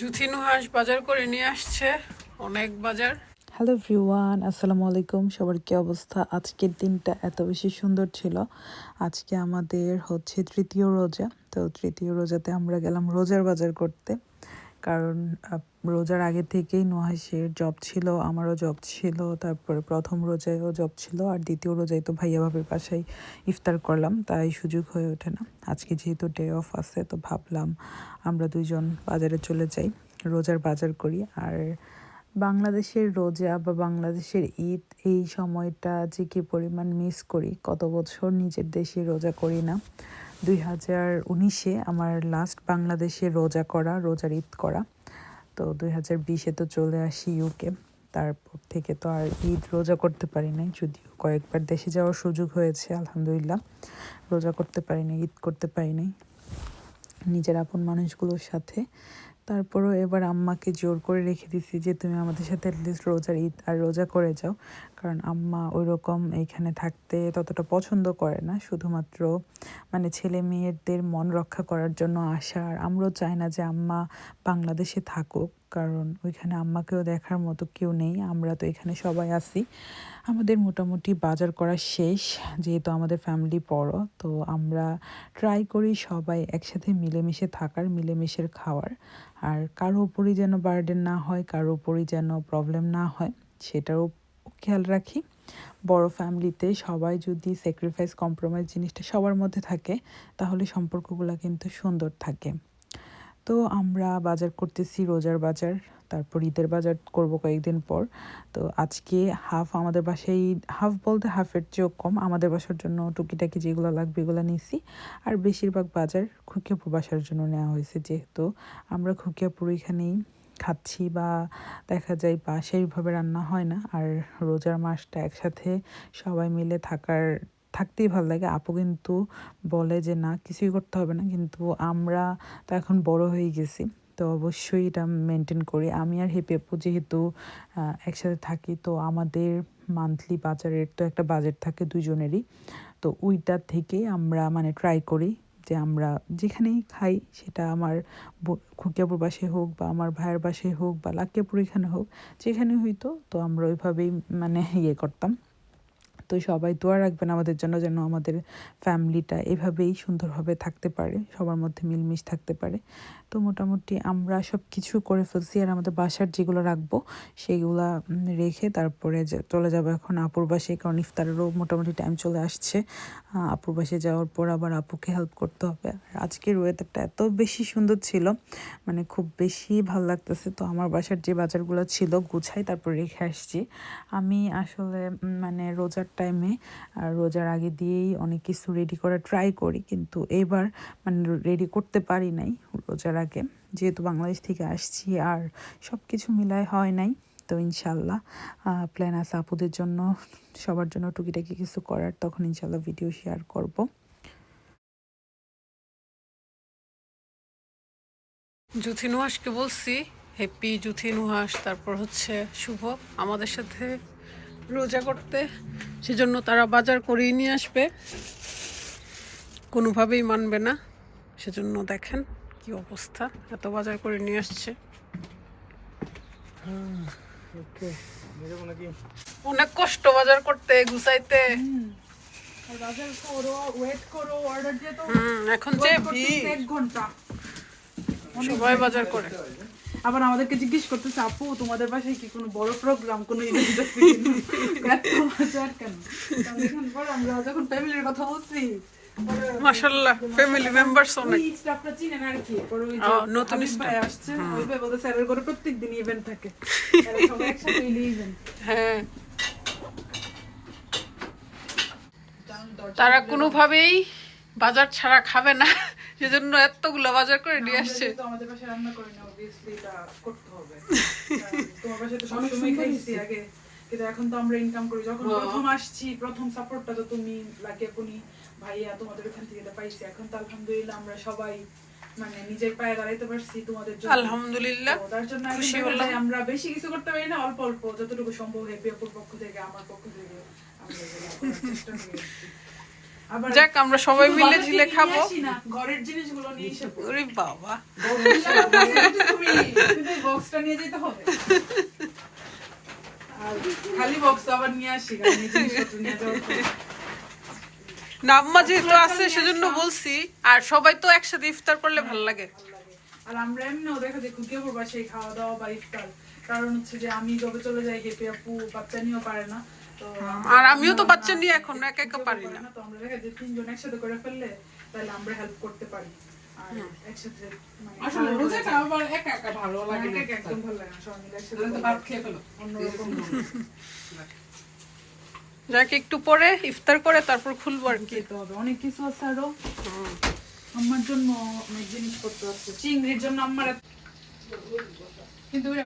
জুথিনু হাঁস বাজার করে নিয়ে আসছে, অনেক বাজার। হ্যালো ভিওয়ান আসসালামু আলাইকুম। সবার কি অবস্থা? আজকের দিনটা এত বেশি সুন্দর ছিল। আজকে আমাদের হচ্ছে তৃতীয় রোজা। তো তৃতীয় রোজাতে আমরা গেলাম রোজার বাজার করতে। কারণ রোজার আগে থেকেই নুহাসের জব ছিল, আমারও জব ছিল, তারপরে প্রথম রোজায়ও জব ছিল, আর দ্বিতীয় রোজায় তো ভাইয়া ভাবের বাসায় ইফতার করলাম, তাই সুযোগ হয়ে ওঠে না। আজকে যেহেতু ডে অফ আছে, তো ভাবলাম আমরা দুইজন বাজারে চলে যাই, রোজার বাজার করি। আর বাংলাদেশের রোজা বা বাংলাদেশের ঈদ এই সময়টা যে কি পরিমাণ মিস করি, কত বছর নিজের দেশে রোজা করি না দুই হাজার উনিশে আমার লাস্ট বাংলাদেশে রোজা করা, রোজার ঈদ করা। তো দুই হাজার বিশে তো চলে আসি ইউকে তারপর থেকে তো আর ঈদ রোজা করতে পারি নাই, যদিও কয়েকবার দেশে যাওয়ার সুযোগ হয়েছে, আলহামদুলিল্লাহ। রোজা করতে পারি নাই, ঈদ করতে পারি নাই। নিজের আপন মানুষগুলোর সাথে তারপরও এবার আম্মাকে জোর করে রেখে দিছি যে, তুমি আমাদের সাথে অ্যাটলিস্ট রোজার ঈদ আর রোজা করে যাও। কারণ আম্মা ওই রকম এইখানে থাকতে ততটা পছন্দ করে না। শুধুমাত্র মানে ছেলে মেয়েদের মন রক্ষা করার জন্য আসা। আর আমরাও চাই না যে আম্মা বাংলাদেশে থাকুক। কারণ ওইখানে আম্মাকেও দেখার মতো কেউ নেই, আমরা তো এখানে সবাই আছি। আমাদের মোটামুটি বাজার করা শেষ, যেহেতু আমাদের ফ্যামিলি বড়, তো আমরা ট্রাই করি সবাই একসাথে মিলেমিশে থাকার মিলেমিশে খাওয়ার। আর কারও উপরই যেন বার্ডেন না হয়, কারও উপরই যেন প্রবলেম না হয়, সেটারও খেয়াল রাখি। বড় ফ্যামিলিতে সবাই যদি স্যাক্রিফাইস কম্প্রোমাইজ জিনিসটা সবার মধ্যে থাকে, তাহলে সম্পর্কগুলো কিন্তু সুন্দর থাকে। তো আমরা বাজার করতেছি রোজার বাজার, তারপর ঈদের বাজার করব কয়েকদিন পর। তো আজকে হাফ আমাদের বাসায় হাফ বলতে হাফের চেয়েও কম, আমাদের বাসার জন্য টুকিটাকি যেগুলো লাগবে এগুলো নিয়েছি। আর বেশিরভাগ বাজার খুকিয়াপুর বাসার জন্য নেওয়া হয়েছে যেহেতু। আমরা খুকিয়াপুর এখানেই খাচ্ছি বা দেখা যায় বা সেইভাবে রান্না হয় না। আর রোজার মাসটা একসাথে সবাই মিলে থাকার থাকতেই ভালো লাগে। আপু কিন্তু বলে যে, না, কিছুই করতে হবে না। কিন্তু আমরা তো এখন বড় হয়ে গেছি, তো অবশ্যই এটা মেনটেন করি। আমি আর হেপি আপু যেহেতু একসাথে থাকি, তো আমাদের মান্থলি বাজারের তো একটা বাজেট থাকে দুজনেরই তো ওইটা থেকেই আমরা মানে ট্রাই করি যে, আমরা যেখানেই খাই, সেটা আমার খুকিয়াপুর বাসায় হোক বা আমার ভাইয়ের বাসায় হোক বা লাকিয়াপুর এখানে হোক যেখানে হইতো, তো আমরা ওইভাবেই মানে ইয়ে করতাম। তো সবাই দোয়া রাখবেন আমাদের জন্য যেন আমাদের ফ্যামিলিটা এভাবেই সুন্দরভাবে থাকতে পারে সবার মধ্যে মিলমিশ থাকতে পারে। তো মোটামুটি আমরা সব কিছু করে ফেলছি আর আমাদের বাসার যেগুলো রাখব সেইগুলা রেখে তারপরে চলে যাব এখন আপুর বাসায় কারণ ইফতারেরও মোটামুটি টাইম চলে আসছে। আহ, আপুর বাসায় যাওয়ার পর আবার আপুকে হেল্প করতে হবে। আর আজকের ওয়েদারটা এত বেশি সুন্দর ছিল মানে খুব বেশি ভালো লাগতেছে। তো আমার বাসার যে বাজারগুলো ছিল গুছাই তারপর রেখে আসছি। আমি আসলে মানে রোজার টাইমে আর রোজার আগে দিয়েই অনেক কিছু রেডি করা ট্রাই করি। কিন্তু এবার মানে রেডি করতে পারি নাই রোজার আগে। যেহেতু বাংলাদেশ থেকে আসছি আর সব কিছু মিলায় হয় নাই, তো ইনশাল্লাহ প্ল্যান আছে আপুদের জন্য। সবার জন্য টুকিটাকি কিছু করার, তখন ইনশাল্লাহ ভিডিও শেয়ার করব। জুথিনু হাঁসকে বলছি হ্যাপি জুথিনু হাঁস তারপর হচ্ছে শুভ। আমাদের সাথে রোজা করতে সেজন্য তারা বাজার করেই নিয়ে আসবে। কোনোভাবেই মানবে না। সেজন্য দেখেন কি অবস্থা। এত বাজার করে নিয়ে আসছে। অনেক কষ্ট বাজার করতে গুছাইতে। এখন যে সবাই বাজার করে। আবার আমাদেরকে জিজ্ঞেস করতেছে আপু তোমাদের বাসায় কি কোনো বড় প্রোগ্রাম কোনো ইভেন্ট আছে কিনা? এত বাজার কেন? পর আমরা যখন ফ্যামিলির কথা বলছি মাশাল্লাহ ফ্যামিলি মেম্বারস অনেক। ওই চিনেন আর কি। পরে ওই ও, যে নতুন হাবিব আসছে ওই বলতে স্যারের ঘরে প্রত্যেক ইভেন্ট থাকে। সবাই একসাথে ইভেন্ট হ্যাঁ। তারা কোনোভাবেই বাজার ছাড়া খাবে না। সেজন্য এতগুলো বাজার করে নিয়ে আসছে। আমাদের বাসায় রান্না করে না অবভিয়াসলি এটা করতে হবে। তোমার বাসায় তো সবসময় খাইছি আগে কিন্তু এখন তো আমরা ইনকাম করি। যখন হ্যাঁ। প্রথম আসছি প্রথম সাপোর্টটা তো তুমি লাগে কোনি ভাইয়া তোমাদের ওখান থেকে এটা পাইছি। এখন তো আলহামদুলিল্লাহ আমরা সবাই মানে নিজের পায়ে দাঁড়াইতে পারছি তোমাদের জন্য। আলহামদুলিল্লাহ। তার জন্য খুশি হলাম। আমরা বেশি কিছু করতে পারি না অল্প অল্প যতটুকু সম্ভব হেপি অপুর পক্ষ থেকে আমার পক্ষ থেকে আমরা চেষ্টা করি যাক আমরা সবাই মিলে ঝিলে খাব। ঘরের জিনিসগুলো নিয়ে এসে। ওরে বাবা। তুমি বক্সটা নিয়ে যেতে হবে। খালি বক্স আবার নিয়ে আসি। নাম্মা যেহেতু আছে সেজন্য বলছি আর সবাই তো একসাথে ইফতার করলে ভালো লাগে। আর আমরা এমনিও দেখা যায় খুকিও পড়বা সেই খাওয়া দাওয়া বা ইফতার। কারণ হচ্ছে যে আমি যবে চলে যাই গেপে আপু বাচ্চা নিয়েও পারে না। আর আমিও তো বাচ্চা নিয়ে এখন একা একা পারি না। তো আমরা দেখা যায় তিনজন একসাথে করে ফেললে তাহলে আমরা হেল্প করতে পারি। আর একসাথে মানে আসলে রোজাটা আবার একা একা ভালো লাগে একা একদম ভালো লাগে না সবাই মিলে একসাথে তাহলে তো করলে ভাত খেয়ে ফেলো। অন্যরকম যাক একটু পরে ইফতার করে তারপর খুলবো আর কি। খেতে হবে অনেক কিছু আছে আরও। আমার জন্য অনেক জিনিসপত্র আছে। চিংড়ির জন্য আমার কিন্তু